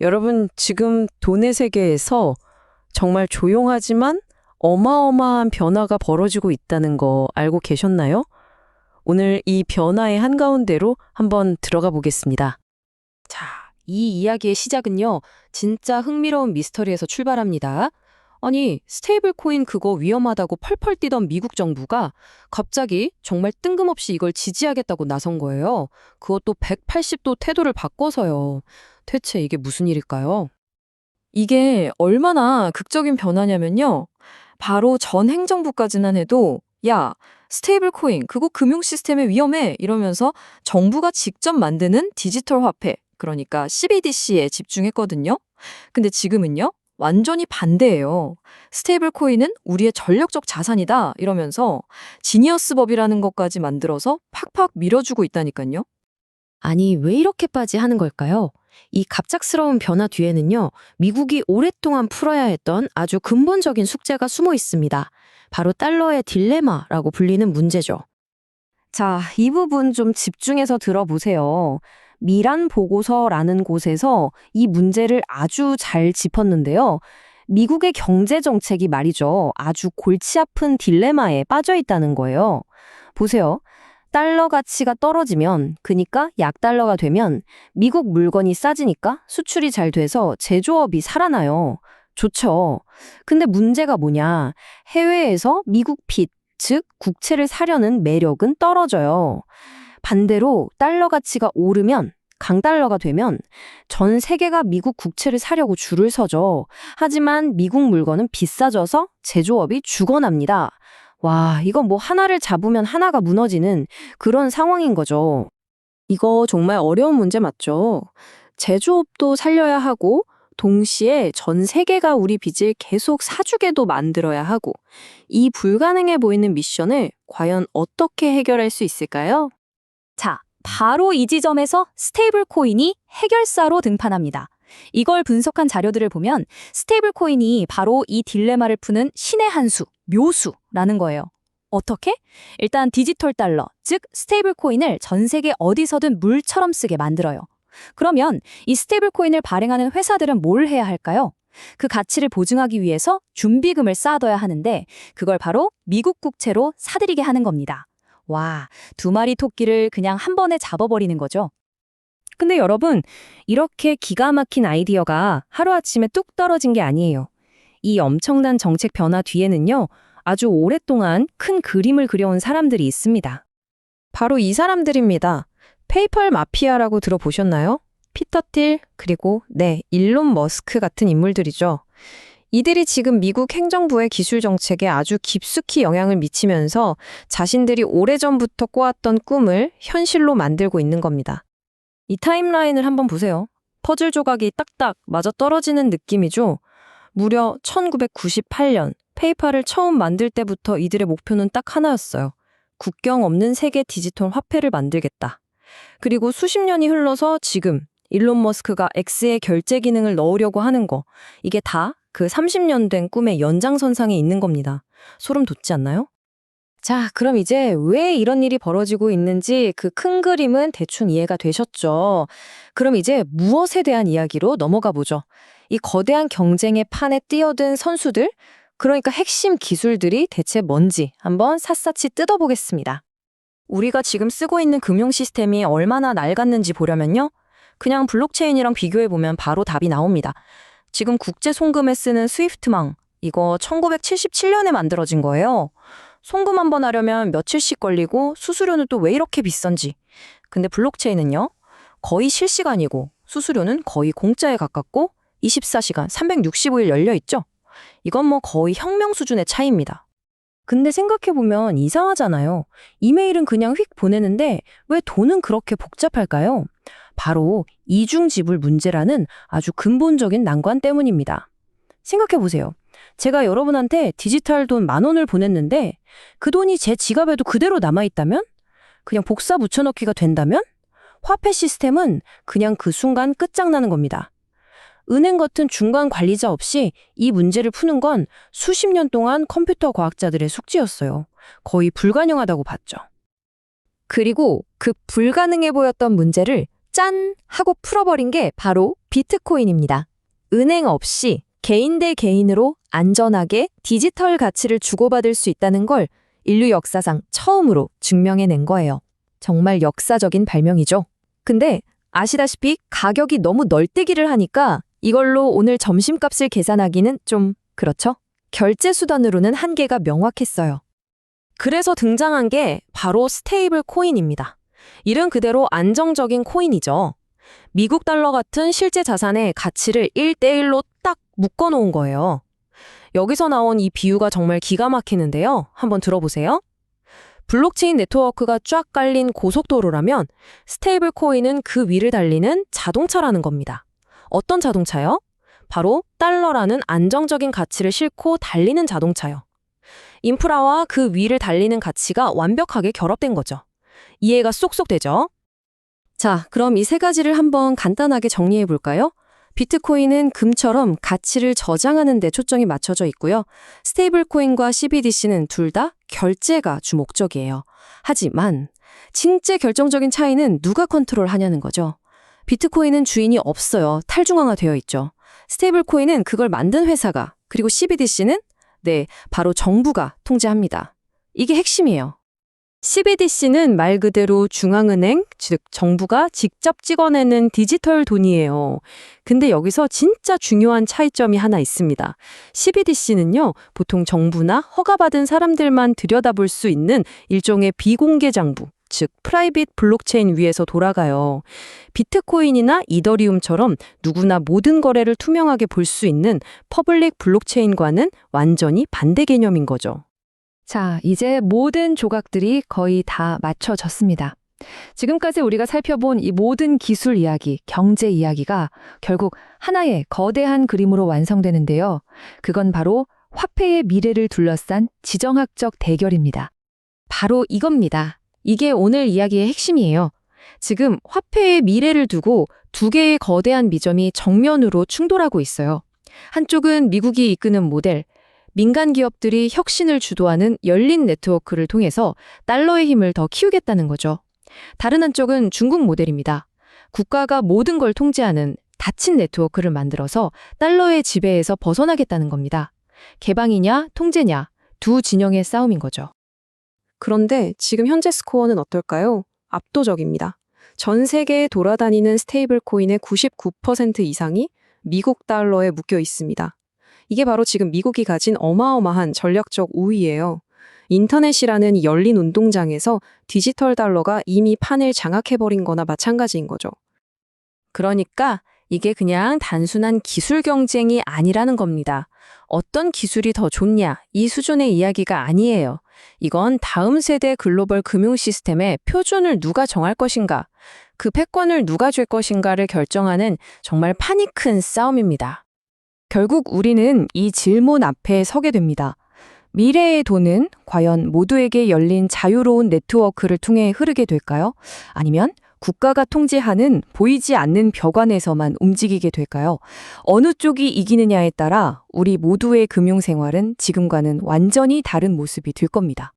여러분, 지금 돈의 세계에서 정말 조용하지만 어마어마한 변화가 벌어지고 있다는 거 알고 계셨나요? 오늘 이 변화의 한가운데로 한번 들어가 보겠습니다. 자, 이 이야기의 시작은요, 진짜 흥미로운 미스터리에서 출발합니다. 아니, 스테이블 코인 그거 위험하다고 펄펄 뛰던 미국 정부가 갑자기 정말 뜬금없이 이걸 지지하겠다고 나선 거예요. 그것도 180도 태도를 바꿔서요. 대체 이게 무슨 일일까요? 이게 얼마나 극적인 변화냐면요. 바로 전 행정부까지만 해도 야, 스테이블 코인 그거 금융 시스템에 위험해 이러면서 정부가 직접 만드는 디지털 화폐 그러니까 CBDC에 집중했거든요. 근데 지금은요. 완전히 반대예요. 스테이블 코인은 우리의 전력적 자산이다 이러면서 지니어스 법이라는 것까지 만들어서 팍팍 밀어주고 있다니까요. 아니, 왜 이렇게까지 하는 걸까요? 이 갑작스러운 변화 뒤에는요, 미국이 오랫동안 풀어야 했던 아주 근본적인 숙제가 숨어 있습니다. 바로 달러의 딜레마라고 불리는 문제죠. 자, 이 부분 좀 집중해서 들어보세요. 미란 보고서라는 곳에서 이 문제를 아주 잘 짚었는데요. 미국의 경제 정책이 말이죠. 아주 골치 아픈 딜레마에 빠져 있다는 거예요. 보세요. 달러 가치가 떨어지면, 그니까 약달러가 되면 미국 물건이 싸지니까 수출이 잘 돼서 제조업이 살아나요. 좋죠. 근데 문제가 뭐냐. 해외에서 미국 빚, 즉 국채를 사려는 매력은 떨어져요. 반대로 달러 가치가 오르면 강달러가 되면 전 세계가 미국 국채를 사려고 줄을 서죠. 하지만 미국 물건은 비싸져서 제조업이 죽어납니다. 와, 이건 뭐 하나를 잡으면 하나가 무너지는 그런 상황인 거죠. 이거 정말 어려운 문제 맞죠? 제조업도 살려야 하고 동시에 전 세계가 우리 빚을 계속 사주게도 만들어야 하고 이 불가능해 보이는 미션을 과연 어떻게 해결할 수 있을까요? 자, 바로 이 지점에서 스테이블 코인이 해결사로 등판합니다. 이걸 분석한 자료들을 보면 스테이블 코인이 바로 이 딜레마를 푸는 신의 한 수, 묘수라는 거예요. 어떻게? 일단 디지털 달러, 즉 스테이블 코인을 전 세계 어디서든 물처럼 쓰게 만들어요. 그러면 이 스테이블 코인을 발행하는 회사들은 뭘 해야 할까요? 그 가치를 보증하기 위해서 준비금을 쌓아둬야 하는데 그걸 바로 미국 국채로 사들이게 하는 겁니다. 와, 두 마리 토끼를 그냥 한 번에 잡아버리는 거죠. 근데 여러분, 이렇게 기가 막힌 아이디어가 하루아침에 뚝 떨어진 게 아니에요. 이 엄청난 정책 변화 뒤에는요, 아주 오랫동안 큰 그림을 그려온 사람들이 있습니다. 바로 이 사람들입니다. 페이펄 마피아라고 들어보셨나요? 피터 틸, 그리고 네, 일론 머스크 같은 인물들이죠. 이들이 지금 미국 행정부의 기술 정책에 아주 깊숙이 영향을 미치면서 자신들이 오래전부터 꼬았던 꿈을 현실로 만들고 있는 겁니다. 이 타임라인을 한번 보세요. 퍼즐 조각이 딱딱 맞아 떨어지는 느낌이죠. 무려 1998년 페이팔을 처음 만들 때부터 이들의 목표는 딱 하나였어요. 국경 없는 세계 디지털 화폐를 만들겠다. 그리고 수십 년이 흘러서 지금 일론 머스크가 X의 결제 기능을 넣으려고 하는 거. 이게 다 그 30년 된 꿈의 연장선상에 있는 겁니다. 소름 돋지 않나요? 자, 그럼 이제 왜 이런 일이 벌어지고 있는지 그 큰 그림은 대충 이해가 되셨죠? 그럼 이제 무엇에 대한 이야기로 넘어가 보죠. 이 거대한 경쟁의 판에 뛰어든 선수들, 그러니까 핵심 기술들이 대체 뭔지 한번 샅샅이 뜯어보겠습니다. 우리가 지금 쓰고 있는 금융 시스템이 얼마나 낡았는지 보려면요. 그냥 블록체인이랑 비교해보면 바로 답이 나옵니다. 지금 국제 송금에 쓰는 스위프트망, 이거 1977년에 만들어진 거예요. 송금 한 번 하려면 며칠씩 걸리고 수수료는 또 왜 이렇게 비싼지. 근데 블록체인은요? 거의 실시간이고 수수료는 거의 공짜에 가깝고 24시간 365일 열려 있죠. 이건 뭐 거의 혁명 수준의 차이입니다. 근데 생각해보면 이상하잖아요. 이메일은 그냥 휙 보내는데 왜 돈은 그렇게 복잡할까요? 바로 이중지불 문제라는 아주 근본적인 난관 때문입니다. 생각해보세요. 제가 여러분한테 디지털 돈 만 원을 보냈는데 그 돈이 제 지갑에도 그대로 남아있다면? 그냥 복사 붙여넣기가 된다면? 화폐 시스템은 그냥 그 순간 끝장나는 겁니다. 은행 같은 중간 관리자 없이 이 문제를 푸는 건 수십 년 동안 컴퓨터 과학자들의 숙제였어요. 거의 불가능하다고 봤죠. 그리고 그 불가능해 보였던 문제를 짠! 하고 풀어버린 게 바로 비트코인입니다. 은행 없이 개인 대 개인으로 안전하게 디지털 가치를 주고받을 수 있다는 걸 인류 역사상 처음으로 증명해낸 거예요. 정말 역사적인 발명이죠. 근데 아시다시피 가격이 너무 널뛰기를 하니까 이걸로 오늘 점심값을 계산하기는 좀 그렇죠? 결제 수단으로는 한계가 명확했어요. 그래서 등장한 게 바로 스테이블 코인입니다. 이름 그대로 안정적인 코인이죠. 미국 달러 같은 실제 자산의 가치를 1대1로 딱 묶어놓은 거예요. 여기서 나온 이 비유가 정말 기가 막히는데요. 한번 들어보세요. 블록체인 네트워크가 쫙 깔린 고속도로라면 스테이블 코인은 그 위를 달리는 자동차라는 겁니다. 어떤 자동차요? 바로 달러라는 안정적인 가치를 싣고 달리는 자동차요. 인프라와 그 위를 달리는 가치가 완벽하게 결합된 거죠. 이해가 쏙쏙 되죠? 자, 그럼 이 세 가지를 한번 간단하게 정리해 볼까요? 비트코인은 금처럼 가치를 저장하는 데 초점이 맞춰져 있고요. 스테이블 코인과 CBDC는 둘 다 결제가 주 목적이에요. 하지만 진짜 결정적인 차이는 누가 컨트롤하냐는 거죠. 비트코인은 주인이 없어요. 탈중앙화되어 있죠. 스테이블 코인은 그걸 만든 회사가, 그리고 CBDC는 네, 바로 정부가 통제합니다. 이게 핵심이에요. CBDC는 말 그대로 중앙은행, 즉 정부가 직접 찍어내는 디지털 돈이에요. 근데 여기서 진짜 중요한 차이점이 하나 있습니다. CBDC는요, 보통 정부나 허가받은 사람들만 들여다볼 수 있는 일종의 비공개 장부, 즉 프라이빗 블록체인 위에서 돌아가요. 비트코인이나 이더리움처럼 누구나 모든 거래를 투명하게 볼 수 있는 퍼블릭 블록체인과는 완전히 반대 개념인 거죠. 자, 이제 모든 조각들이 거의 다 맞춰졌습니다. 지금까지 우리가 살펴본 이 모든 기술 이야기, 경제 이야기가 결국 하나의 거대한 그림으로 완성되는데요. 그건 바로 화폐의 미래를 둘러싼 지정학적 대결입니다. 바로 이겁니다. 이게 오늘 이야기의 핵심이에요. 지금 화폐의 미래를 두고 두 개의 거대한 미점이 정면으로 충돌하고 있어요. 한쪽은 미국이 이끄는 모델, 민간 기업들이 혁신을 주도하는 열린 네트워크를 통해서 달러의 힘을 더 키우겠다는 거죠. 다른 한쪽은 중국 모델입니다. 국가가 모든 걸 통제하는 닫힌 네트워크를 만들어서 달러의 지배에서 벗어나겠다는 겁니다. 개방이냐, 통제냐, 두 진영의 싸움인 거죠. 그런데 지금 현재 스코어는 어떨까요? 압도적입니다. 전 세계에 돌아다니는 스테이블 코인의 99% 이상이 미국 달러에 묶여 있습니다. 이게 바로 지금 미국이 가진 어마어마한 전략적 우위예요. 인터넷이라는 열린 운동장에서 디지털 달러가 이미 판을 장악해버린 거나 마찬가지인 거죠. 그러니까 이게 그냥 단순한 기술 경쟁이 아니라는 겁니다. 어떤 기술이 더 좋냐, 이 수준의 이야기가 아니에요. 이건 다음 세대 글로벌 금융 시스템의 표준을 누가 정할 것인가, 그 패권을 누가 줄 것인가를 결정하는 정말 판이 큰 싸움입니다. 결국 우리는 이 질문 앞에 서게 됩니다. 미래의 돈은 과연 모두에게 열린 자유로운 네트워크를 통해 흐르게 될까요? 아니면 국가가 통제하는 보이지 않는 벽 안에서만 움직이게 될까요? 어느 쪽이 이기느냐에 따라 우리 모두의 금융 생활은 지금과는 완전히 다른 모습이 될 겁니다.